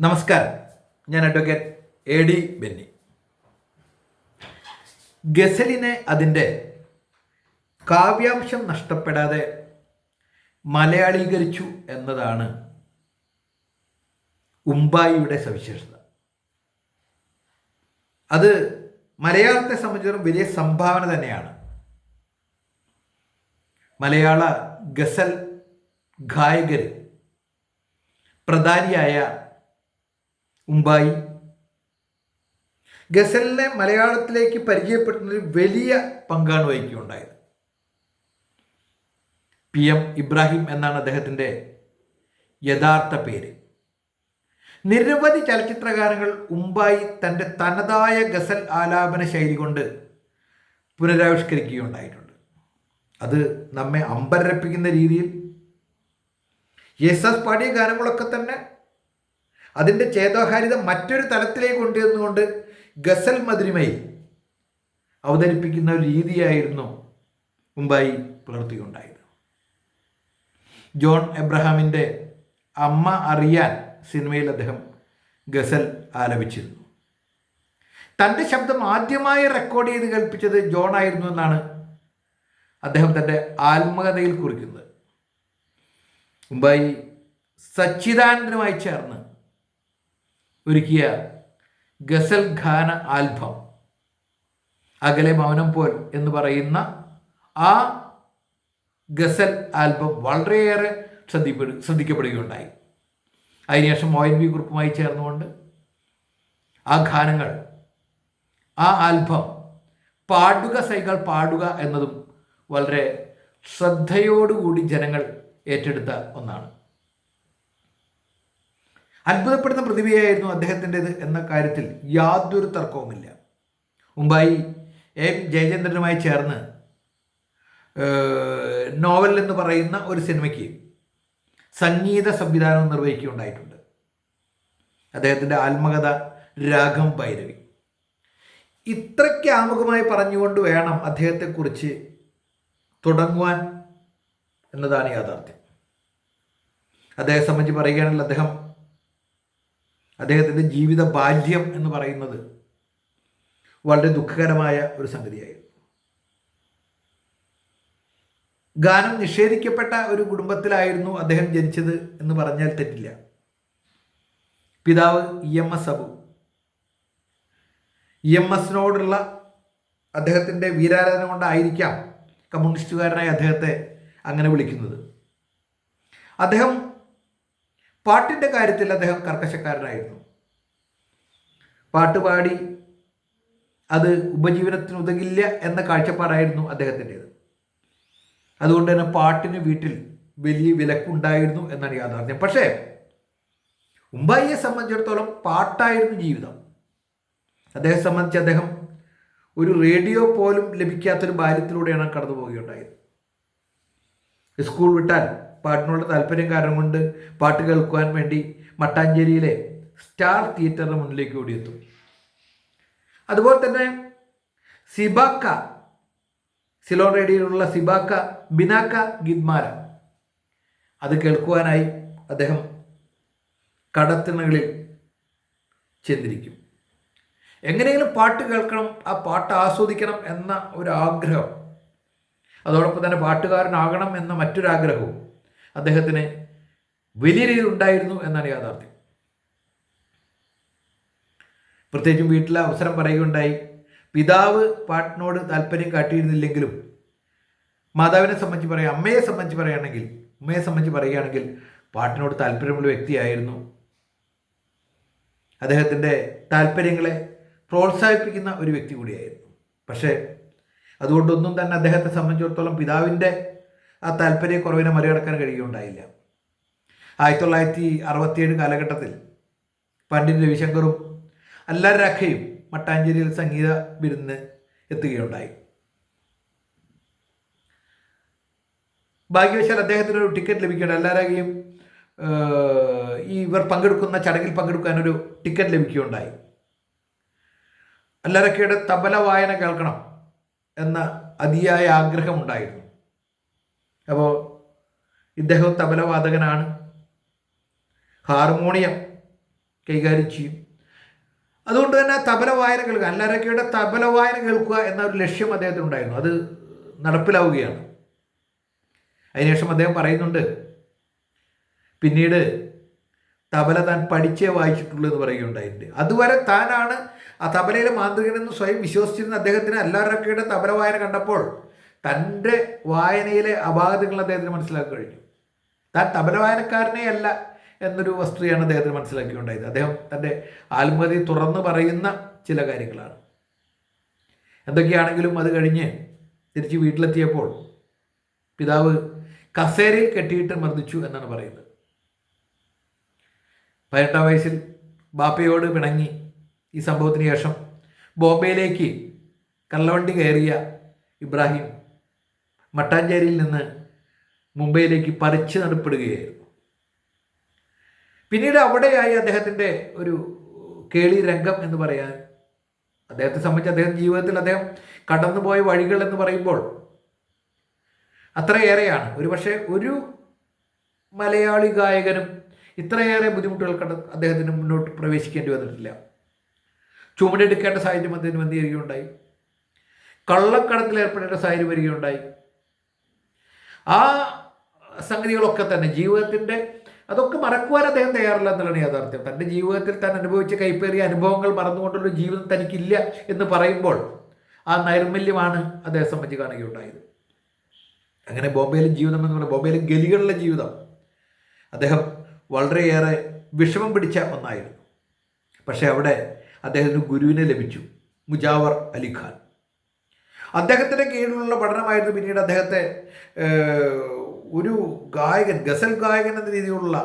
നമസ്കാരം. ഞാൻ advocate A D Benny. ഗസലിനെ അതിന്റെ കാവ്യാംശം നഷ്ടപ്പെടാതെ മലയാളീകരിച്ചു എന്നതാണ് ഉമ്പായിയുടെ സവിശേഷത. അത് മലയാളത്തെ സംബന്ധിച്ചിടത്തോളം വലിയ സംഭാവന തന്നെയാണ്. മലയാള ഗസൽ ഗായകർ പ്രധാനിയായ ഉമ്പായി ഗസലിനെ മലയാളത്തിലേക്ക് പരിചയപ്പെടുന്നതിൽ വലിയ പങ്കാണ് വഹിക്കുകയുണ്ടായത്. പി എം ഇബ്രാഹിം എന്നാണ് അദ്ദേഹത്തിന്റെ യഥാർത്ഥ പേര്. നിരവധി ചലച്ചിത്രകാരങ്ങൾ ഉമ്പായി തന്റെ തനതായ ഗസൽ ആലാപന ശൈലി കൊണ്ട് പുനരാവിഷ്കരിക്കുകയുണ്ടായിട്ടുണ്ട്. അത് നമ്മെ അമ്പരപ്പിക്കുന്ന രീതിയിൽ എസ് പാടിയ ഗാനങ്ങളൊക്കെ തന്നെ അതിന്റെ ചേതോഹാരിത മറ്റൊരു തലത്തിലേക്ക് കൊണ്ടുവന്നുകൊണ്ട് ഗസൽ മധുരിമയിൽ അവതരിപ്പിക്കുന്ന ഒരു രീതിയായിരുന്നു മുംബൈ പുലർത്തിയുണ്ടായത് ജോൺ എബ്രഹാമിന്റെ അമ്മ അറിയാൻ സിനിമയിൽ അദ്ദേഹം ഗസൽ ആലപിച്ചിരുന്നു. തന്റെ ശബ്ദം ആദ്യമായി റെക്കോർഡ് ചെയ്ത് കേൾപ്പിച്ചത് ജോൺ ആയിരുന്നു എന്നാണ് അദ്ദേഹം തന്റെ ആത്മകഥയിൽ കുറിക്കുന്നത്. മുംബൈ സച്ചിദാനന്ദനുമായി ചേർന്ന് ഒരുക്കിയ ഗസൽ ഖാന ആൽബം അകലെ മൗനം പോൽ എന്ന് പറയുന്ന ആ ഗസൽ ആൽബം വളരെയേറെ ശ്രദ്ധിപ്പെടു ശ്രദ്ധിക്കപ്പെടുകയുണ്ടായി. അതിനുശേഷം ഒ എൻ വി ഗ്രൂപ്പുമായി ചേർന്നുകൊണ്ട് ആ ഗാനങ്ങൾ ആ ആൽബം പാടുക സൈകൾ പാടുക എന്നതും വളരെ ശ്രദ്ധയോടുകൂടി ജനങ്ങൾ ഏറ്റെടുത്ത ഒന്നാണ്. അത്ഭുതപ്പെടുന്ന പ്രതിഭയായിരുന്നു അദ്ദേഹത്തിന്റെത് എന്ന കാര്യത്തിൽ യാതൊരു തർക്കവുമില്ല. മുമ്പായി എം ജയചന്ദ്രനുമായി ചേർന്ന് നോവൽ എന്ന് പറയുന്ന ഒരു സിനിമയ്ക്ക് സംഗീത സംവിധാനം നിർവഹിക്കുകയുണ്ടായിട്ടുണ്ട്. അദ്ദേഹത്തിന്റെ ആത്മകഥ രാഗം ഭൈരവി. ഇത്രയ്ക്ക് ആമുഖമായി പറഞ്ഞുകൊണ്ട് വേണം അദ്ദേഹത്തെക്കുറിച്ച് തുടങ്ങുവാൻ എന്നതാണ് യാഥാർത്ഥ്യം. അദ്ദേഹത്തെ സംബന്ധിച്ച് പറയുകയാണെങ്കിൽ അദ്ദേഹം അദ്ദേഹത്തിന്റെ ജീവിത ബാല്യം എന്ന് പറയുന്നത് വളരെ ദുഃഖകരമായ ഒരു സംഗതിയായിരുന്നു. ഗാനം നിഷേധിക്കപ്പെട്ട ഒരു കുടുംബത്തിലായിരുന്നു അദ്ദേഹം ജനിച്ചത് എന്ന് പറഞ്ഞാൽ തെറ്റില്ല. പിതാവ് E M S Abu. E M എസിനോടുള്ള അദ്ദേഹത്തിന്റെ വീരാരാധന കൊണ്ടായിരിക്കാം കമ്മ്യൂണിസ്റ്റുകാരനായി അദ്ദേഹത്തെ അങ്ങനെ വിളിക്കുന്നത്. അദ്ദേഹം പാട്ടിന്റെ കാര്യത്തിൽ അദ്ദേഹം കർക്കശക്കാരനായിരുന്നു. പാട്ടുപാടി അത് ഉപജീവനത്തിന് ഉതകില്ല എന്ന കാഴ്ചപ്പാടായിരുന്നു അദ്ദേഹത്തിന്റേത്. അതുകൊണ്ട് തന്നെ പാട്ടിന് വീട്ടിൽ വലിയ വിലക്കുണ്ടായിരുന്നു എന്നാണ് യാഥാർത്ഥ്യം. പക്ഷേ ഉമ്പായിയെ സംബന്ധിച്ചിടത്തോളം പാട്ടായിരുന്നു ജീവിതം. അദ്ദേഹം സംബന്ധിച്ച് അദ്ദേഹം ഒരു റേഡിയോ പോലും ലഭിക്കാത്തൊരു ബാല്യത്തിലൂടെയാണ് കടന്നു പോവുകയുണ്ടായത് സ്കൂൾ വിട്ടാൽ പാട്ടിനുള്ള താല്പര്യം കാരണം കൊണ്ട് പാട്ട് കേൾക്കുവാൻ വേണ്ടി മട്ടാഞ്ചേരിയിലെ സ്റ്റാർ തിയേറ്ററിന് മുന്നിലേക്ക് ഓടിയെത്തും അതുപോലെ തന്നെ സിബാക്ക സിലോൺ റേഡിയോയിലുള്ള സിബാക്ക ബിനാക്ക ഗിദ്മാര അത് കേൾക്കുവാനായി അദ്ദേഹം കടത്തിണകളിൽ ചെന്നിരിക്കും. എങ്ങനെയെങ്കിലും പാട്ട് കേൾക്കണം ആ പാട്ട് ആസ്വദിക്കണം എന്ന ഒരു ആഗ്രഹം അതോടൊപ്പം തന്നെ പാട്ടുകാരനാകണം എന്ന മറ്റൊരാഗ്രഹവും അദ്ദേഹത്തിന് വലിയ രീതിയിൽ ഉണ്ടായിരുന്നു എന്നാണ് യാഥാർത്ഥ്യം. പ്രത്യേകിച്ചും വീട്ടിലെ അവസരം പറയുകയുണ്ടായി. പിതാവ് പാട്ടിനോട് താല്പര്യം കാട്ടിയിരുന്നില്ലെങ്കിലും മാതാവിനെ സംബന്ധിച്ച് പറയാം അമ്മയെ സംബന്ധിച്ച് പറയുകയാണെങ്കിൽ അമ്മയെ സംബന്ധിച്ച് പറയുകയാണെങ്കിൽ പാട്ടിനോട് താല്പര്യമുള്ള വ്യക്തിയായിരുന്നു. അദ്ദേഹത്തിന്റെ താല്പര്യങ്ങളെ പ്രോത്സാഹിപ്പിക്കുന്ന ഒരു വ്യക്തി കൂടിയായിരുന്നു. പക്ഷേ അതുകൊണ്ടൊന്നും തന്നെ അദ്ദേഹത്തെ സംബന്ധിച്ചിടത്തോളം പിതാവിന്റെ ആ താല്പര്യക്കുറവിനെ മറികടക്കാൻ കഴിയുകയുണ്ടായില്ല. ആയിരത്തി തൊള്ളായിരത്തി അറുപത്തിയേഴ് കാലഘട്ടത്തിൽ പണ്ഡിറ്റ് രവിശങ്കറും അല്ലാരഖയും മട്ടാഞ്ചേരിയിൽ സംഗീത വിരുന്ന് എത്തുകയുണ്ടായി. ഭാഗ്യവശാൽ അദ്ദേഹത്തിന് ഒരു ടിക്കറ്റ് ലഭിക്കുകയുണ്ട് എല്ലാവരെയും ഈ ഇവർ പങ്കെടുക്കുന്ന ചടങ്ങിൽ പങ്കെടുക്കാൻ ഒരു ടിക്കറ്റ് ലഭിക്കുകയുണ്ടായി അല്ലറക്കയുടെ തബല വായന കേൾക്കണം എന്ന അതിയായ ആഗ്രഹമുണ്ടായിരുന്നു. അപ്പോൾ ഇദ്ദേഹം തബലവാദകനാണ് ഹാർമോണിയം കൈകാര്യം ചെയ്യും. അതുകൊണ്ട് തന്നെ തബല വായന കേൾക്കുക അല്ലാരക്കയുടെ തബല വായന കേൾക്കുക എന്ന ഒരു ലക്ഷ്യം അദ്ദേഹത്തിന് ഉണ്ടായിരുന്നു അത് നടപ്പിലാവുകയാണ്. അതിനുശേഷം അദ്ദേഹം പറയുന്നുണ്ട് പിന്നീട് തബല താൻ പഠിച്ചേ വായിച്ചിട്ടുള്ളൂ എന്ന് പറയുകയുണ്ടായിട്ടുണ്ട് അതുവരെ താനാണ് ആ തബലയിലെ മാന്ത്രികനെന്ന് സ്വയം വിശ്വസിച്ചിരുന്ന അദ്ദേഹത്തിന് അല്ലാരക്കയുടെ തബല വായന കണ്ടപ്പോൾ തന്റെ വായനയിലെ അപാകതകൾ അദ്ദേഹത്തിന് മനസ്സിലാക്കി കഴിഞ്ഞു. താൻ തബല വായനക്കാരനെ അല്ല എന്നൊരു വസ്തുതയാണ് അദ്ദേഹത്തിന് മനസ്സിലാക്കിയുണ്ടായത് അദ്ദേഹം തന്റെ ആത്മഹതി തുറന്ന് പറയുന്ന ചില കാര്യങ്ങളാണ്. എന്തൊക്കെയാണെങ്കിലും അത് കഴിഞ്ഞ് തിരിച്ച് വീട്ടിലെത്തിയപ്പോൾ പിതാവ് കസേരയിൽ കെട്ടിയിട്ട് മർദ്ദിച്ചു എന്നാണ് പറയുന്നത്. പതിനെട്ടാം വയസ്സിൽ ബാപ്പയോട് പിണങ്ങി ഈ സംഭവത്തിന് ശേഷം ബോംബെയിലേക്ക് കള്ളവണ്ടി കയറിയ ഇബ്രാഹിം മട്ടാഞ്ചേരിയിൽ നിന്ന് മുംബൈയിലേക്ക് പറിച്ചു നടപ്പെടുകയായിരുന്നു. പിന്നീട് അവിടെയായി അദ്ദേഹത്തിന്റെ ഒരു കേളി രംഗം എന്ന് പറയാൻ അദ്ദേഹത്തെ സംബന്ധിച്ച് അദ്ദേഹം ജീവിതത്തിൽ അദ്ദേഹം കടന്നുപോയ വഴികൾ എന്ന് പറയുമ്പോൾ അത്രയേറെയാണ്. ഒരു പക്ഷേ ഒരു മലയാളി ഗായകനും ഇത്രയേറെ ബുദ്ധിമുട്ടുകൾ കണ്ട് അദ്ദേഹത്തിന് മുന്നോട്ട് പ്രവേശിക്കേണ്ടി വന്നിട്ടില്ല. ചുമടെടുക്കേണ്ട സാഹചര്യം അദ്ദേഹത്തിന് വന്നിരിക്കുകയുണ്ടായി. കള്ളക്കടത്തിൽ ഏർപ്പെടേണ്ട സാഹചര്യം വരികയുണ്ടായി. ആ സംഗതികളൊക്കെ തന്നെ ജീവിതത്തിന്റെ അതൊക്കെ മറക്കുവാൻ അദ്ദേഹം തയ്യാറില്ല എന്നുള്ളതാണ് യാഥാർത്ഥ്യം. തന്റെ ജീവിതത്തിൽ താൻ അനുഭവിച്ച കൈപ്പേറിയ അനുഭവങ്ങൾ മറന്നുകൊണ്ടുള്ള ജീവിതം തനിക്കില്ല എന്ന് പറയുമ്പോൾ ആ നൈർമല്യമാണ് അദ്ദേഹം സംബന്ധിച്ച് കാണുകയുണ്ടായത്. അങ്ങനെ ബോംബെയിലെ ജീവിതം എന്ന് പറയുന്നത് ബോംബെയിലെ ഗലികളിലെ ജീവിതം അദ്ദേഹം വളരെയേറെ വിഷമം പിടിച്ച ഒന്നായിരുന്നു. പക്ഷേ അവിടെ അദ്ദേഹത്തിന് ഗുരുവിനെ ലഭിച്ചു മുജാവർ അലിഖാൻ അദ്ദേഹത്തിന്റെ കീഴിലുള്ള പഠനമായിരുന്നു പിന്നീട് അദ്ദേഹത്തെ ഒരു ഗായകൻ ഗസൽ ഗായകൻ എന്ന രീതിയിലുള്ള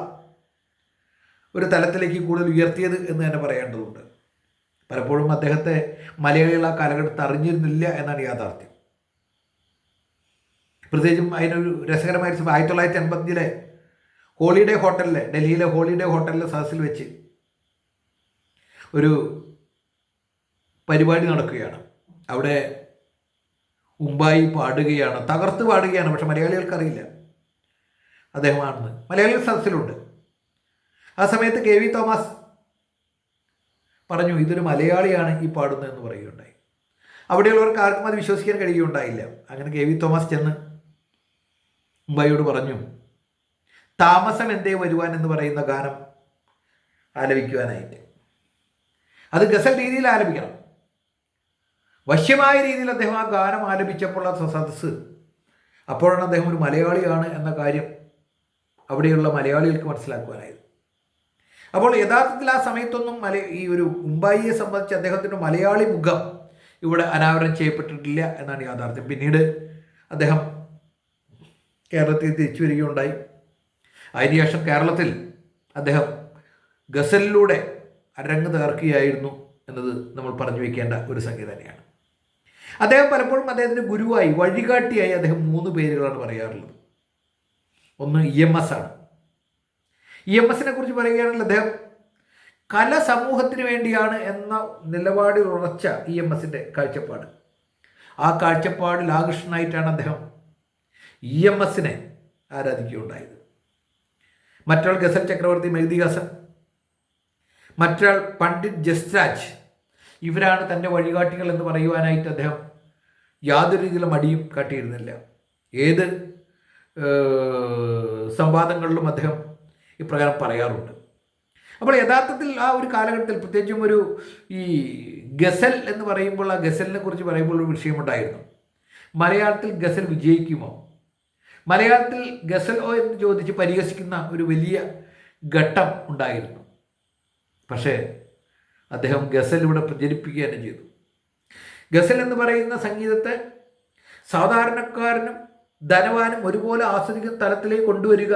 ഒരു തലത്തിലേക്ക് കൂടുതൽ ഉയർത്തിയത് എന്ന് തന്നെ പറയേണ്ടതുണ്ട്. പലപ്പോഴും അദ്ദേഹത്തെ മലയാളികൾ ആ കാലഘട്ടത്ത് അറിഞ്ഞിരുന്നില്ല എന്നാണ് യാഥാർത്ഥ്യം. പ്രത്യേകിച്ചും അതിനൊരു രസകരമായ ആയിരത്തി തൊള്ളായിരത്തി എൺപത്തിലെ ഹോളിഡേ ഹോട്ടലിലെ ഡൽഹിയിലെ ഹോളിഡേ ഹോട്ടലിലെ സദസ്സിൽ വെച്ച് ഒരു പരിപാടി നടക്കുകയാണ്. അവിടെ ഉമ്പായി പാടുകയാണ് തകർത്ത് പാടുകയാണ് പക്ഷെ മലയാളികൾക്കറിയില്ല. അദ്ദേഹമാണെന്ന്. മലയാളികൾ സദസ്സിലുണ്ട്. ആ സമയത്ത് കെ വി തോമസ് പറഞ്ഞു ഇതൊരു മലയാളിയാണ് ഈ പാടുന്നതെന്ന് പറയുകയുണ്ടായി. അവിടെയുള്ളവർക്ക് ആർക്കും അത് വിശ്വസിക്കാൻ കഴിയുകയുണ്ടായില്ല. അങ്ങനെ കെ വി തോമസ് ചെന്ന് മുംബൈയോട് പറഞ്ഞു താമസം എന്തേ വരുവാൻ എന്ന് പറയുന്ന ഗാനം ആലപിക്കുവാനായിട്ട്. അത് ഗസൽ രീതിയിൽ ആലപിക്കണം. വശ്യമായ രീതിയിൽ അദ്ദേഹം ആ ഗാനം ആലപിച്ചപ്പോൾ ആ സദസ്സ്. അപ്പോഴാണ് അദ്ദേഹം ഒരു മലയാളിയാണ് എന്ന കാര്യം അവിടെയുള്ള മലയാളികൾക്ക് മനസ്സിലാക്കുവാനായത്. അപ്പോൾ യഥാർത്ഥത്തിൽ ആ സമയത്തൊന്നും മല ഈ ഒരു മുംബൈയെ സംബന്ധിച്ച് അദ്ദേഹത്തിന്റെ മലയാളി മുഖം ഇവിടെ അനാവരണം ചെയ്യപ്പെട്ടിട്ടില്ല എന്നാണ് യാഥാർത്ഥ്യം. പിന്നീട് അദ്ദേഹം കേരളത്തിൽ തിരിച്ചു വരികയുണ്ടായി. അതിനുശേഷം കേരളത്തിൽ അദ്ദേഹം ഗസലിലൂടെ അരങ്ങ് തകർക്കുകയായിരുന്നു എന്നത് നമ്മൾ പറഞ്ഞു വയ്ക്കേണ്ട ഒരു സംഗതി തന്നെയാണ് അദ്ദേഹം പലപ്പോഴും അദ്ദേഹത്തിന് ഗുരുവായി വഴികാട്ടിയായി അദ്ദേഹം മൂന്ന് പേരുകളാണ് പറയാറുള്ളത്. ഒന്ന് ഇ എം എസ് ആണ്. ഇ എം എസിനെ കുറിച്ച് പറയുകയാണെങ്കിൽ അദ്ദേഹം കല സമൂഹത്തിന് വേണ്ടിയാണ് എന്ന നിലപാടിൽ ഉറച്ച ഇ എം എസിന്റെ കാഴ്ചപ്പാട്. ആ കാഴ്ചപ്പാടിൽ ആകൃഷ്ടനായിട്ടാണ് അദ്ദേഹം ഇ എം എസിനെ ആരാധിക്കുകയുണ്ടായത്. മറ്റൊരാൾ ഗസൽ ചക്രവർത്തി മെഹ്ദി ഹസൻ മറ്റൊരാൾ പണ്ഡിറ്റ് ജസ്രാജ് ഇവരാണ് തന്റെ വഴികാട്ടികൾ എന്ന് പറയുവാനായിട്ട് അദ്ദേഹം യാതൊരു രീതിയിലും മടിയും കാട്ടിയിരുന്നില്ല. ഏത് സംവാദങ്ങളിലും അദ്ദേഹം ഇപ്രകാരം പറയാറുണ്ട്. അപ്പോൾ യഥാർത്ഥത്തിൽ ആ ഒരു കാലഘട്ടത്തിൽ പ്രത്യേകിച്ചും ഒരു ഈ ഗസൽ എന്ന് പറയുമ്പോൾ ആ ഗസലിനെ കുറിച്ച് പറയുമ്പോൾ ഒരു വിഷയമുണ്ടായിരുന്നു. മലയാളത്തിൽ ഗസൽ വിജയിക്കുമോ? മലയാളത്തിൽ ഗസൽ ഓ എന്ന് ചോദിച്ച് പരിഹസിക്കുന്ന ഒരു വലിയ ഘട്ടം ഉണ്ടായിരുന്നു. പക്ഷേ അദ്ദേഹം ഗസൽ ഇവിടെ പ്രചരിപ്പിക്കുകയാണ് ചെയ്തു ഗസൽ എന്ന് പറയുന്ന സംഗീതത്തെ സാധാരണക്കാരനും ധനവാനും ഒരുപോലെ ആസ്വദിക്കുന്ന തലത്തിലേക്ക് കൊണ്ടുവരിക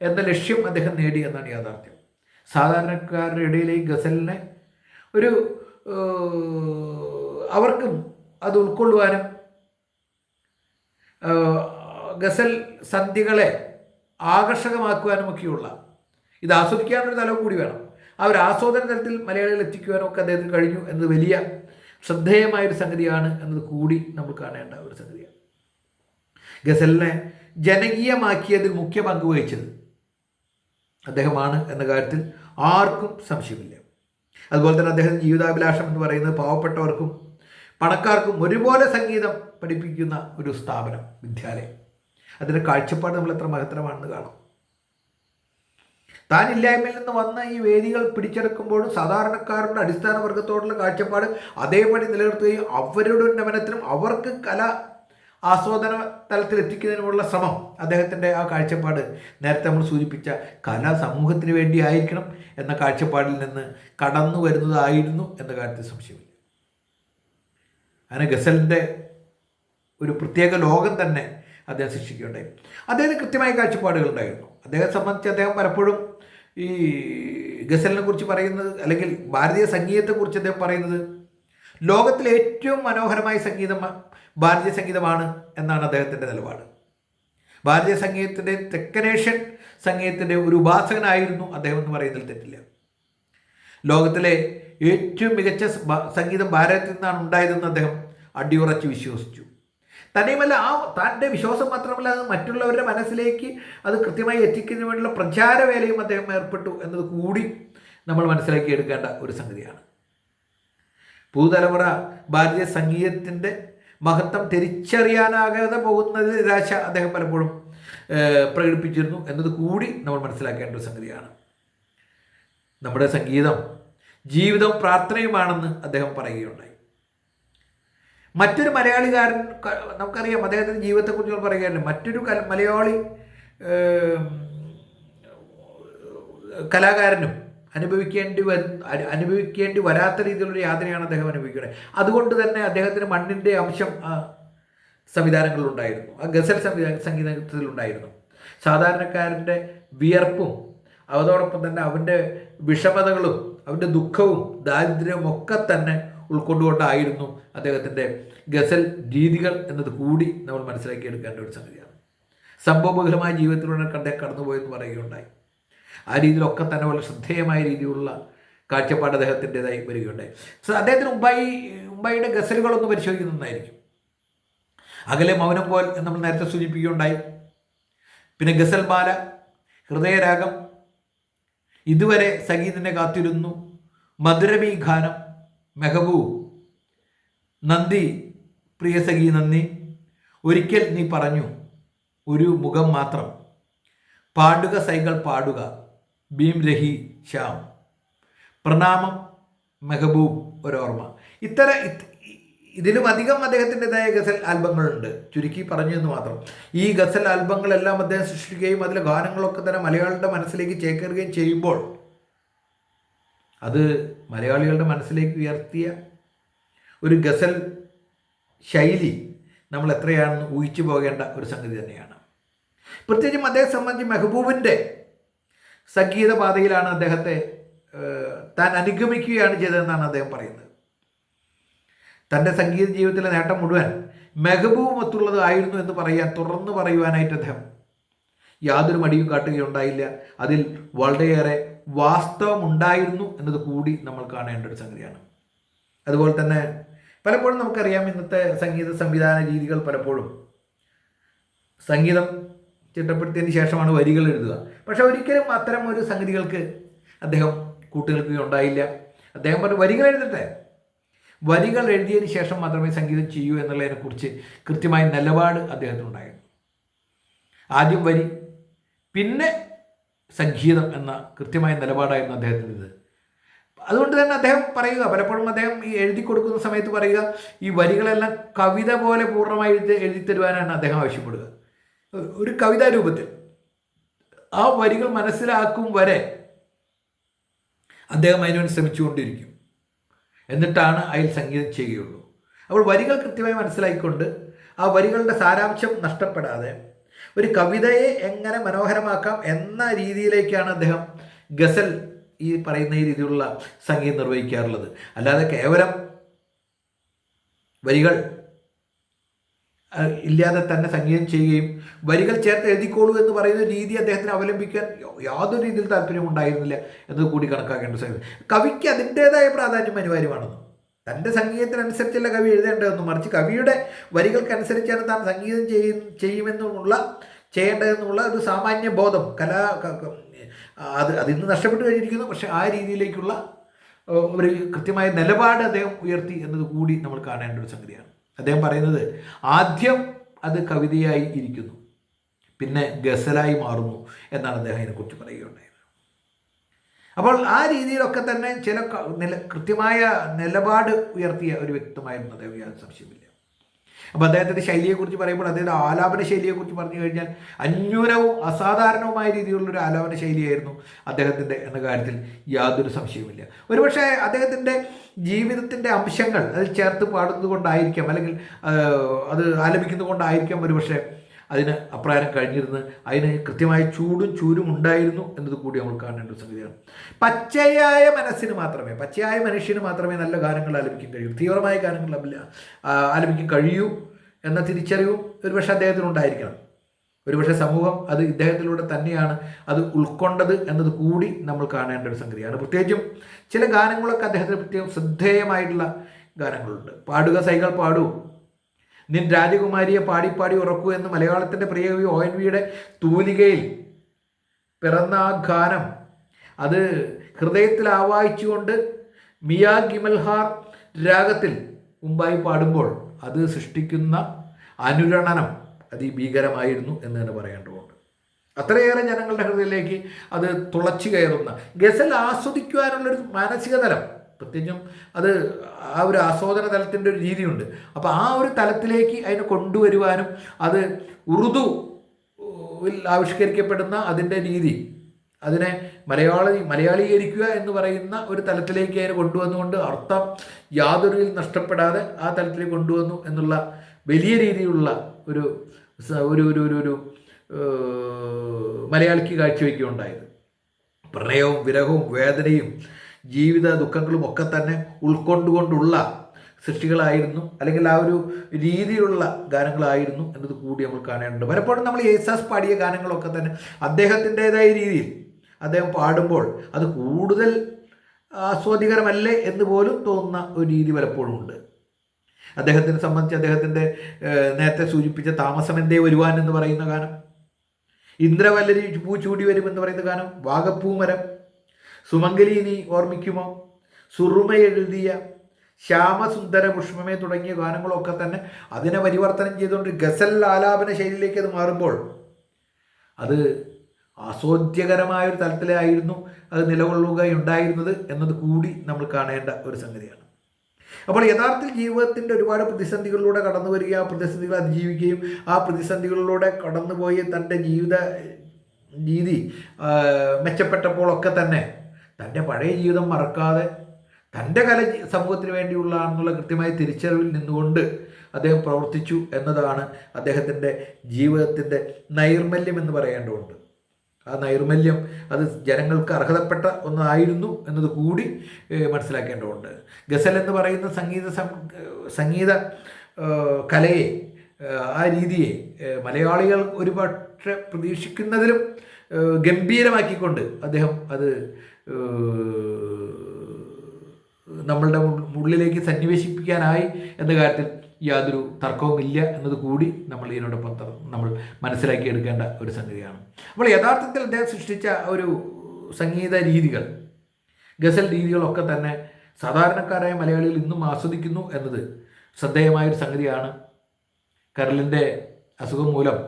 എന്ന ലക്ഷ്യം അദ്ദേഹം നേടി എന്നാണ് യാഥാർത്ഥ്യം. സാധാരണക്കാരുടെ ഇടയിലേക്ക് ഗസലിനെ ഒരു അവർക്കും അത് ഉൾക്കൊള്ളുവാനും ഗസൽ സന്ധികളെ ആകർഷകമാക്കുവാനുമൊക്കെയുള്ള ഇത് ആസ്വദിക്കാനൊരു തലവും കൂടി വേണം. ആ ഒരു ആസ്വാദന തലത്തിൽ മലയാളികൾ എത്തിക്കുവാനും ഒക്കെ അദ്ദേഹത്തിന് കഴിഞ്ഞു എന്നത് വലിയ ശ്രദ്ധേയമായ ഒരു സംഗതിയാണ് എന്നത് കൂടി നമ്മൾ കാണേണ്ട ഒരു സംഗതിയാണ്. ഗസലിനെ ജനകീയമാക്കിയതിൽ മുഖ്യ പങ്ക് വഹിച്ചത് അദ്ദേഹമാണ് എന്ന കാര്യത്തിൽ ആർക്കും സംശയമില്ല. അതുപോലെ തന്നെ അദ്ദേഹത്തിന്റെ ജീവിതാഭിലാഷം എന്ന് പറയുന്നത് പാവപ്പെട്ടവർക്കും പണക്കാർക്കും ഒരുപോലെ സംഗീതം പഠിപ്പിക്കുന്ന ഒരു സ്ഥാപനം വിദ്യാലയം. അതിന്റെ കാഴ്ചപ്പാട് നമ്മൾ എത്ര മഹത്തരമാണെന്ന് കാണാം. താൻ ഇല്ലായ്മയിൽ നിന്ന് വന്ന ഈ വേദികൾ പിടിച്ചെടുക്കുമ്പോഴും സാധാരണക്കാരുടെ അടിസ്ഥാന വർഗത്തോടുള്ള കാഴ്ചപ്പാട് അതേപടി നിലനിർത്തുകയും അവരുടെ ഉന്നമനത്തിനും അവർക്ക് കല ആസ്വാദന തലത്തിൽ എത്തിക്കുന്നതിനുമുള്ള ശ്രമം അദ്ദേഹത്തിന്റെ ആ കാഴ്ചപ്പാട് നേരത്തെ നമ്മൾ സൂചിപ്പിച്ച കല സമൂഹത്തിന് വേണ്ടി ആയിരിക്കണം എന്ന കാഴ്ചപ്പാടിൽ നിന്ന് കടന്നു വരുന്നതായിരുന്നു എന്ന കാര്യത്തിൽ സംശയമില്ല. അങ്ങനെ ഗസലിന്റെ ഒരു പ്രത്യേക ലോകം തന്നെ അദ്ദേഹം സൃഷ്ടിക്കുകയുണ്ടായി. അദ്ദേഹത്തിന് കൃത്യമായ കാഴ്ചപ്പാടുകൾ ഉണ്ടായിരുന്നു. അദ്ദേഹത്തെ സംബന്ധിച്ച് അദ്ദേഹം പലപ്പോഴും ഈ ഗസലിനെ കുറിച്ച് പറയുന്നത് അല്ലെങ്കിൽ ഭാരതീയ സംഗീതത്തെക്കുറിച്ച് അദ്ദേഹം പറയുന്നത് ലോകത്തിലെ ഏറ്റവും മനോഹരമായ സംഗീതം ഭാരതീയ സംഗീതമാണ് എന്നാണ് അദ്ദേഹത്തിന്റെ നിലപാട്. ഭാരതീയ സംഗീതത്തിന്റെ തെക്കനേഷ്യൻ സംഗീതത്തിന്റെ ഒരു ഉപാസകനായിരുന്നു അദ്ദേഹം എന്ന് പറയുന്നതിൽ തെറ്റില്ല. ലോകത്തിലെ ഏറ്റവും മികച്ച സംഗീതം ഭാരതത്തിൽ നിന്നാണ് ഉണ്ടായതെന്ന് അദ്ദേഹം അടിയുറച്ച് വിശ്വസിച്ചു. തന്നെയുമല്ല ആ തന്റെ വിശ്വാസം മാത്രമല്ല അത് മറ്റുള്ളവരുടെ മനസ്സിലേക്ക് അത് കൃത്യമായി എത്തിക്കുന്നതിന് വേണ്ടിയുള്ള പ്രചാരവേലയും അദ്ദേഹം ഏർപ്പെട്ടു എന്നത് കൂടി നമ്മൾ മനസ്സിലാക്കി എടുക്കേണ്ട ഒരു സംഗതിയാണ്. പുതുതലമുറ ഭാരതീയ സംഗീതത്തിന്റെ മഹത്വം തിരിച്ചറിയാനാകാതെ പോകുന്നത് നിരാശ അദ്ദേഹം പലപ്പോഴും പ്രകടിപ്പിച്ചിരുന്നു എന്നത് കൂടി നമ്മൾ മനസ്സിലാക്കേണ്ട ഒരു സംഗതിയാണ്. നമ്മുടെ സംഗീതം ജീവിതം പ്രാർത്ഥനയുമാണെന്ന് അദ്ദേഹം പറയുകയുണ്ടായി. മറ്റൊരു മലയാളികാരൻ നമുക്കറിയാം അദ്ദേഹത്തിന്റെ ജീവിതത്തെക്കുറിച്ച് പറയുകയല്ലോ മറ്റൊരു മലയാളി കലാകാരനും അനുഭവിക്കേണ്ടി വ അനുഭവിക്കേണ്ടി വരാത്ത രീതിയിലുള്ള യാതനയാണ് അദ്ദേഹം അനുഭവിക്കുന്നത്. അതുകൊണ്ട് തന്നെ അദ്ദേഹത്തിന് മണ്ണിന്റെ അംശം സംവിധാനങ്ങളിലുണ്ടായിരുന്നു. ആ ഗസൽ സംവിധാന സംഗീതത്തിലുണ്ടായിരുന്നു. സാധാരണക്കാരന്റെ വിയർപ്പും അതോടൊപ്പം തന്നെ അവന്റെ വിഷമതകളും അവന്റെ ദുഃഖവും ദാരിദ്ര്യവും ഒക്കെ തന്നെ ഉൾക്കൊണ്ടുകൊണ്ടായിരുന്നു അദ്ദേഹത്തിന്റെ ഗസൽ രീതികൾ എന്നത് കൂടി നമ്മൾ മനസ്സിലാക്കി എടുക്കേണ്ട ഒരു സംഗതിയാണ്. സംഭവബഹുലമായ ജീവിതത്തിലൂടെ കണ്ടേ കടന്നുപോയെന്ന് പറയുകയുണ്ടായി. ആ രീതിയിലൊക്കെ തന്നെ വളരെ ശ്രദ്ധേയമായ രീതിയിലുള്ള കാഴ്ചപ്പാട് അദ്ദേഹത്തിന്റെതായി വരികയുണ്ടായി. സോ അദ്ദേഹത്തിന് ഉമ്പായി ഉമ്പായിയുടെ ഗസലുകളൊന്ന് പരിശോധിക്കുന്നതായിരിക്കും അകലെ മൗനം പോൽ നമ്മൾ നേരത്തെ സൂചിപ്പിക്കുകയുണ്ടായി. പിന്നെ ഗസൽ മാല ഹൃദയരാഗം ഇതുവരെ സംഗീതനെ കാത്തിരുന്നു. മധുരമീ ഗാനം മെഹബൂബ് നന്ദി പ്രിയ സഖി നന്ദി. ഒരിക്കൽ നീ പറഞ്ഞു ഒരു മുഖം മാത്രം. പാടുക സൈകൾ പാടുക. ഭീം രഹി ശ്യാം. പ്രണാമം മെഹബൂബ് ഒരോർമ്മ. ഇത്തര ഇതിലും അധികം അദ്ദേഹത്തിന്റെതായ ഗസൽ ആൽബങ്ങളുണ്ട്. ചുരുക്കി പറഞ്ഞു എന്ന് മാത്രം. ഈ ഗസൽ ആൽബങ്ങളെല്ലാം അദ്ദേഹം സൃഷ്ടിക്കുകയും അതിലെ ഗാനങ്ങളൊക്കെ തന്നെ മലയാളിയുടെ മനസ്സിലേക്ക് ചേക്കേറുകയും ചെയ്യുമ്പോൾ അത് മലയാളികളുടെ മനസ്സിലേക്ക് ഉയർത്തിയ ഒരു ഗസൽ ശൈലി നമ്മൾ എത്രയാണെന്ന് ഊഹിച്ചു പോകേണ്ട ഒരു സംഗതി തന്നെയാണ്. പ്രത്യേകിച്ചും അദ്ദേഹത്തെ സംബന്ധിച്ച് മെഹബൂബിന്റെ സംഗീത പാതയിലാണ് അദ്ദേഹത്തെ താൻ അനുഗമിക്കുകയാണ് ചെയ്തതെന്നാണ് അദ്ദേഹം പറയുന്നത്. തന്റെ സംഗീത ജീവിതത്തിലെ നേട്ടം മുഴുവൻ മെഹബൂബ് ആയിരുന്നു എന്ന് പറയാൻ തുറന്നു പറയുവാനായിട്ട് അദ്ദേഹം യാതൊരു മടിയും കാട്ടുകയുണ്ടായില്ല. അതിൽ വളരെയേറെ വാസ്തവമുണ്ടായിരുന്നു എന്നത് കൂടി നമ്മൾ കാണേണ്ട ഒരു സംഗതിയാണ്. അതുപോലെ തന്നെ പലപ്പോഴും നമുക്കറിയാം ഇന്നത്തെ സംഗീത സംവിധാന രീതികൾ പലപ്പോഴും. സംഗീതം ചിട്ടപ്പെടുത്തിയതിന് ശേഷമാണ് വരികൾ എഴുതുക. പക്ഷെ ഒരിക്കലും അത്തരം ഒരു സംഗതികൾക്ക് അദ്ദേഹം കൂട്ടുനിൽക്കുകയുണ്ടായില്ല. അദ്ദേഹം പറഞ്ഞു വരികൾ എഴുതട്ടെ. വരികൾ എഴുതിയതിന് ശേഷം മാത്രമേ സംഗീതം ചെയ്യൂ എന്നുള്ളതിനെക്കുറിച്ച് കൃത്യമായ നിലപാട് അദ്ദേഹത്തിനുണ്ടായിരുന്നു. ആദ്യം വരി പിന്നെ സംഗീതം എന്ന കൃത്യമായ നിലപാടായിരുന്നു അദ്ദേഹത്തിന്റെത്. അതുകൊണ്ട് തന്നെ അദ്ദേഹം പറയുക പലപ്പോഴും അദ്ദേഹം ഈ എഴുതി കൊടുക്കുന്ന സമയത്ത് പറയുക ഈ വരികളെല്ലാം കവിത പോലെ പൂർണമായി എഴുതി എഴുതി തരുവാനാണ് അദ്ദേഹം ആവശ്യപ്പെടുക. ഒരു കവിതാ രൂപത്തിൽ ആ വരികൾ മനസ്സിലാക്കും വരെ അദ്ദേഹം അതിനുവേണ്ടി ശ്രമിച്ചുകൊണ്ടിരിക്കും. എന്നിട്ടാണ് അതിൽ സംഗീതം ചെയ്യുകയുള്ളൂ. അപ്പോൾ വരികൾ കൃത്യമായി മനസ്സിലാക്കിക്കൊണ്ട് ആ വരികളുടെ സാരാംശം നഷ്ടപ്പെടാതെ ഒരു കവിതയെ എങ്ങനെ മനോഹരമാക്കാം എന്ന രീതിയിലേക്കാണ് അദ്ദേഹം ഗസൽ ഈ പറയുന്ന ഈ രീതിയിലുള്ള സംഗീതം നിർവഹിക്കാറുള്ളത്. അല്ലാതെ കേവലം വരികൾ ഇല്ലാതെ തന്നെ സംഗീതം ചെയ്യുകയും വരികൾ ചേർത്ത് എഴുതിക്കോളൂ എന്ന് പറയുന്ന രീതി അദ്ദേഹത്തിന് അവലംബിക്കാൻ യാതൊരു രീതിയിൽ താല്പര്യം ഉണ്ടായിരുന്നില്ല എന്നത് കൂടി കണക്കാക്കേണ്ട സംഗതി കവിക്ക് അതിന്റെതായ പ്രാധാന്യം അനിവാര്യമാണെന്ന് തന്റെ സംഗീതത്തിനനുസരിച്ചല്ല കവി എഴുതേണ്ടതെന്നും മറിച്ച് കവിയുടെ വരികൾക്കനുസരിച്ചാണ് താൻ സംഗീതം ചെയ്യും ചെയ്യുമെന്നുള്ള ചെയ്യേണ്ടതെന്നുള്ള ഒരു സാമാന്യ ബോധം. കലാ അത് അതിന്ന് നഷ്ടപ്പെട്ടു കഴിഞ്ഞിരിക്കുന്നു. പക്ഷെ ആ രീതിയിലേക്കുള്ള ഒരു കൃത്യമായ നിലപാട് അദ്ദേഹം ഉയർത്തി എന്നത് കൂടി നമ്മൾ കാണേണ്ട ഒരു സംഗതിയാണ്. അദ്ദേഹം പറയുന്നത് ആദ്യം അത് കവിതയായി ഇരിക്കുന്നു. പിന്നെ ഗസലായി മാറുന്നു എന്നാണ് അദ്ദേഹം അതിനെക്കുറിച്ച് പറയുകയുണ്ടായത് അപ്പോൾ ആ രീതിയിലൊക്കെ തന്നെ ചില നില കൃത്യമായ നിലപാട് ഉയർത്തിയ ഒരു വ്യക്തമായിരുന്നു അദ്ദേഹം സംശയമില്ല അപ്പോൾ അദ്ദേഹത്തിന്റെ ശൈലിയെക്കുറിച്ച് പറയുമ്പോൾ അദ്ദേഹത്തിന്റെ ആലാപന ശൈലിയെക്കുറിച്ച് പറഞ്ഞു കഴിഞ്ഞാൽ അന്യൂനവും അസാധാരണവുമായ രീതിയിലുള്ള ഒരു ആലാപന ശൈലിയായിരുന്നു അദ്ദേഹത്തിന്റെ എന്ന കാര്യത്തിൽ യാതൊരു സംശയവുമില്ല. ഒരുപക്ഷെ അദ്ദേഹത്തിന്റെ ജീവിതത്തിന്റെ അംശങ്ങൾ അതിൽ ചേർത്ത് പാടുന്നത് കൊണ്ടായിരിക്കാം അല്ലെങ്കിൽ അത് ആലപിക്കുന്നത് കൊണ്ടായിരിക്കാം ഒരുപക്ഷെ അതിന് അപ്രകാരം കഴിഞ്ഞിരുന്ന് അതിന് കൃത്യമായ ചൂടും ചൂരും ഉണ്ടായിരുന്നു എന്നത് കൂടി നമ്മൾ കാണേണ്ട ഒരു സംഗതിയാണ്. പച്ചയായ മനസ്സിന് മാത്രമേ പച്ചയായ മനുഷ്യന് മാത്രമേ നല്ല ഗാനങ്ങൾ ആലപിക്കാൻ കഴിയൂ. തീവ്രമായ ഗാനങ്ങൾ ആലപിക്കാൻ കഴിയൂ എന്ന തിരിച്ചറിവും ഒരുപക്ഷെ അദ്ദേഹത്തിനുണ്ടായിരിക്കണം ഒരുപക്ഷെ സമൂഹം അത് ഇദ്ദേഹത്തിലൂടെ തന്നെയാണ് അത് ഉൾക്കൊണ്ടത് എന്നത് കൂടി നമ്മൾ കാണേണ്ട ഒരു സംഗതിയാണ്. പ്രത്യേകിച്ചും ചില ഗാനങ്ങളൊക്കെ അദ്ദേഹത്തിന് പ്രത്യേകം ശ്രദ്ധേയമായിട്ടുള്ള ഗാനങ്ങളുണ്ട്. പാടുക സൈകൾ പാടൂ. നിൻ രാജകുമാരിയെ പാടിപ്പാടി പാടി ഉറക്കൂ എന്ന് മലയാളത്തിന്റെ പ്രിയകവി ഒ എൻ വിയുടെ തൂലികയിൽ പിറന്ന ആ ഗാനം അത് ഹൃദയത്തിൽ ആവാഹിച്ചുകൊണ്ട് മിയാ ഗിമൽഹാർ രാഗത്തിൽ മുമ്പായി പാടുമ്പോൾ അത് സൃഷ്ടിക്കുന്ന അനുരണനം അതിഭീകരമായിരുന്നു എന്ന് തന്നെ പറയേണ്ടതുണ്ട്. അത്രയേറെ ജനങ്ങളുടെ ഹൃദയത്തിലേക്ക് അത് തുളച്ചു കയറുന്ന ഗസൽ ആസ്വദിക്കുവാനുള്ളൊരു മാനസിക തലം പ്രത്യേകിച്ചും അത് ആ ഒരു ആസ്വാദന തലത്തിന്റെ ഒരു രീതിയുണ്ട്. അപ്പോൾ ആ ഒരു തലത്തിലേക്ക് അതിനെ കൊണ്ടുവരുവാനും അത് ഉറുദു ആവിഷ്കരിക്കപ്പെടുന്ന അതിന്റെ രീതി അതിനെ മലയാളി മലയാളീകരിക്കുക എന്ന് പറയുന്ന ഒരു തലത്തിലേക്ക് അതിനെ കൊണ്ടുവന്നുകൊണ്ട് അർത്ഥം യാതൊരു നഷ്ടപ്പെടാതെ ആ തലത്തിലേക്ക് കൊണ്ടുവന്നു എന്നുള്ള വലിയ രീതിയിലുള്ള ഒരു ഒരു ഒരു ഒരു ഒരു മലയാളിക്ക് കാഴ്ചവെക്കുകയുണ്ടായത്. പ്രണയവും വിരഹവും വേദനയും ജീവിത ദുഃഖങ്ങളും ഒക്കെ തന്നെ ഉൾക്കൊണ്ടുകൊണ്ടുള്ള സൃഷ്ടികളായിരുന്നു. അല്ലെങ്കിൽ ആ ഒരു രീതിയിലുള്ള ഗാനങ്ങളായിരുന്നു എന്നത് കൂടി നമ്മൾ കാണേണ്ടത് പലപ്പോഴും നമ്മൾ യേസാസ് പാടിയ ഗാനങ്ങളൊക്കെ തന്നെ അദ്ദേഹത്തിന്റെതായ രീതിയിൽ അദ്ദേഹം പാടുമ്പോൾ അത് കൂടുതൽ ആസ്വാദികരമല്ലേ എന്ന് പോലും തോന്നുന്ന ഒരു രീതി പലപ്പോഴും ഉണ്ട്. അദ്ദേഹത്തിനെ സംബന്ധിച്ച് അദ്ദേഹത്തിന്റെ നേരത്തെ സൂചിപ്പിച്ച താമസം എന്തേ വരുവാൻ എന്ന് പറയുന്ന ഗാനം ഇന്ദ്രവല്ലരി പൂ ചൂടി വരും എന്ന് പറയുന്ന ഗാനം വാഗപ്പൂമരം സുമംഗലി നീ ഓർമ്മിക്കുമോ? സുറുമ എഴുതിയ ശ്യാമസുന്ദര പുഷ്പമേ തുടങ്ങിയ ഗാനങ്ങളൊക്കെ തന്നെ അതിനെ പരിവർത്തനം ചെയ്തുകൊണ്ട് ഗസൽ ആലാപന ശൈലിയിലേക്ക് അത് മാറുമ്പോൾ അത് ആസ്വാദ്യകരമായ ഒരു തലത്തിലായിരുന്നു അത് നിലകൊള്ളുകയുണ്ടായിരുന്നത് എന്നത് കൂടി നമ്മൾ കാണേണ്ട ഒരു സംഗതിയാണ്. അപ്പോൾ യഥാർത്ഥ ജീവിതത്തിന്റെ ഒരുപാട് പ്രതിസന്ധികളിലൂടെ കടന്നു വരിക ആ പ്രതിസന്ധികൾ അതിജീവിക്കുകയും ആ പ്രതിസന്ധികളിലൂടെ കടന്നുപോയി തന്റെ ജീവിത രീതി മെച്ചപ്പെട്ടപ്പോഴൊക്കെ തന്നെ തന്റെ പഴയ ജീവിതം മറക്കാതെ തന്റെ കല സമൂഹത്തിന് വേണ്ടിയുള്ള എന്നുള്ള കൃത്യമായ തിരിച്ചറിവിൽ നിന്നുകൊണ്ട് അദ്ദേഹം പ്രവർത്തിച്ചു എന്നതാണ് അദ്ദേഹത്തിന്റെ ജീവിതത്തിന്റെ നൈർമല്യം എന്ന് പറയേണ്ടതുണ്ട്. ആ നൈർമല്യം അത് ജനങ്ങൾക്ക് അർഹതപ്പെട്ട ഒന്നായിരുന്നു എന്നത് കൂടി മനസ്സിലാക്കേണ്ടതുണ്ട്. ഗസൽ എന്ന് പറയുന്ന സംഗീത സംഗീത കലയെ ആ രീതിയെ മലയാളികൾ ഒരുപക്ഷെ പ്രതീക്ഷിക്കുന്നതിലും ഗംഭീരമാക്കിക്കൊണ്ട് അദ്ദേഹം അത് നമ്മളുടെ ഉള്ളിലേക്ക് സന്നിവേശിപ്പിക്കാനായി എന്ന കാര്യത്തിൽ യാതൊരു തർക്കവുമില്ല എന്നത് കൂടി നമ്മൾ ഇതിനോടൊപ്പം നമ്മൾ മനസ്സിലാക്കി എടുക്കേണ്ട ഒരു സംഗതിയാണ്. അപ്പോൾ യഥാർത്ഥത്തിൽ അദ്ദേഹം സൃഷ്ടിച്ച ഒരു സംഗീത രീതികൾ ഗസൽ രീതികളൊക്കെ തന്നെ സാധാരണക്കാരായ മലയാളികൾ ഇന്നും ആസ്വദിക്കുന്നു എന്നത് ശ്രദ്ധേയമായൊരു സംഗതിയാണ്. കരളിന്റെ അസുഖം മൂലം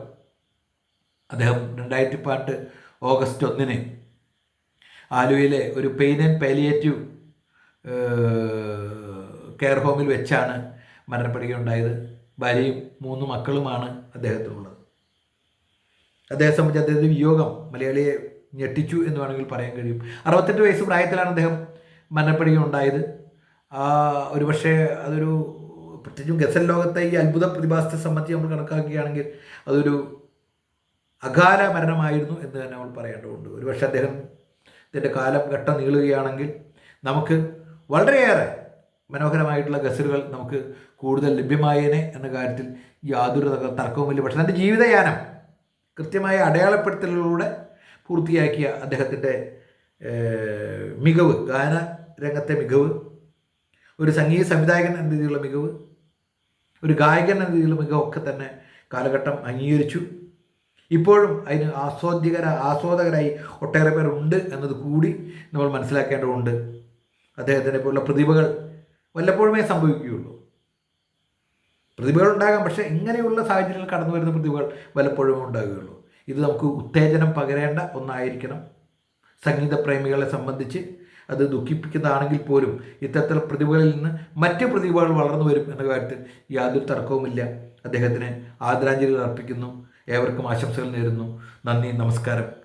അദ്ദേഹം രണ്ടായിരത്തി പാട്ട് ഓഗസ്റ്റ് ഒന്നിന് ആലുവയിലെ ഒരു പെയിൻ ആൻഡ് പാലിയേറ്റീവ് കെയർ ഹോമിൽ വെച്ചാണ് മരണപ്പെടുകയുണ്ടായത് ഭാര്യയും മൂന്ന് മക്കളുമാണ് അദ്ദേഹത്തിനുള്ളത്. അദ്ദേഹത്തെ സംബന്ധിച്ച് അദ്ദേഹത്തിന്റെ വിയോഗം മലയാളിയെ ഞെട്ടിച്ചു എന്ന് വേണമെങ്കിൽ പറയാൻ കഴിയും. അറുപത്തെട്ട് വയസ്സ് പ്രായത്തിലാണ് അദ്ദേഹം മരണപ്പെടുകയുണ്ടായത് ഒരുപക്ഷെ അതൊരു പ്രത്യേകിച്ചും ഗസൽ ലോകത്തെ ഈ അത്ഭുത പ്രതിഭാസത്തെ സംബന്ധിച്ച് നമ്മൾ കണക്കാക്കുകയാണെങ്കിൽ അതൊരു അകാല മരണമായിരുന്നു എന്ന് തന്നെ നമ്മൾ പറയേണ്ടതുണ്ട്. ഒരുപക്ഷെ അദ്ദേഹത്തിന്റെ കാലം ഘട്ടം നീളുകയാണെങ്കിൽ നമുക്ക് വളരെയേറെ മനോഹരമായിട്ടുള്ള ഗസലുകൾ നമുക്ക് കൂടുതൽ ലഭ്യമായേനെ എന്ന കാര്യത്തിൽ യാതൊരു തർക്കവുമില്ല. പക്ഷേ തന്റെ ജീവിതയാനം കൃത്യമായ അടയാളപ്പെടുത്തലിലൂടെ പൂർത്തിയാക്കിയ അദ്ദേഹത്തിന്റെ മികവ് ഗാന രംഗത്തെ മികവ് ഒരു സംഗീത സംവിധായകൻ എന്ന രീതിയിലുള്ള മികവ് ഒരു ഗായകൻ എന്ന രീതിയിലുള്ള മികവൊക്കെ തന്നെ കാലഘട്ടം അംഗീകരിച്ചു. ഇപ്പോഴും അതിന് ആസ്വാദ്യകര ആസ്വാദകരായി ഒട്ടേറെ പേരുണ്ട് എന്നത് കൂടി നമ്മൾ മനസ്സിലാക്കേണ്ടതുണ്ട്. അദ്ദേഹത്തിനെ പോലുള്ള പ്രതിഭകൾ വല്ലപ്പോഴുമേ സംഭവിക്കുകയുള്ളൂ. പ്രതിഭകൾ ഉണ്ടാകാം പക്ഷേ ഇങ്ങനെയുള്ള സാഹചര്യങ്ങൾ കടന്നു വരുന്ന പ്രതിഭകൾ വല്ലപ്പോഴും ഉണ്ടാകുകയുള്ളൂ. ഇത് നമുക്ക് ഉത്തേജനം പകരേണ്ട ഒന്നായിരിക്കണം. സംഗീത പ്രേമികളെ സംബന്ധിച്ച് അത് ദുഃഖിപ്പിക്കുന്നതാണെങ്കിൽ പോലും ഇത്തരത്തിൽ പ്രതിഭകളിൽ നിന്ന് മറ്റ് പ്രതിഭകൾ വളർന്നു വരും എന്ന കാര്യത്തിൽ യാതൊരു തർക്കവുമില്ല. അദ്ദേഹത്തിന് ആദരാഞ്ജലികൾ അർപ്പിക്കുന്നു. ഏവർക്കും ആശംസകൾ നേരുന്നു. നന്ദി നമസ്കാരം.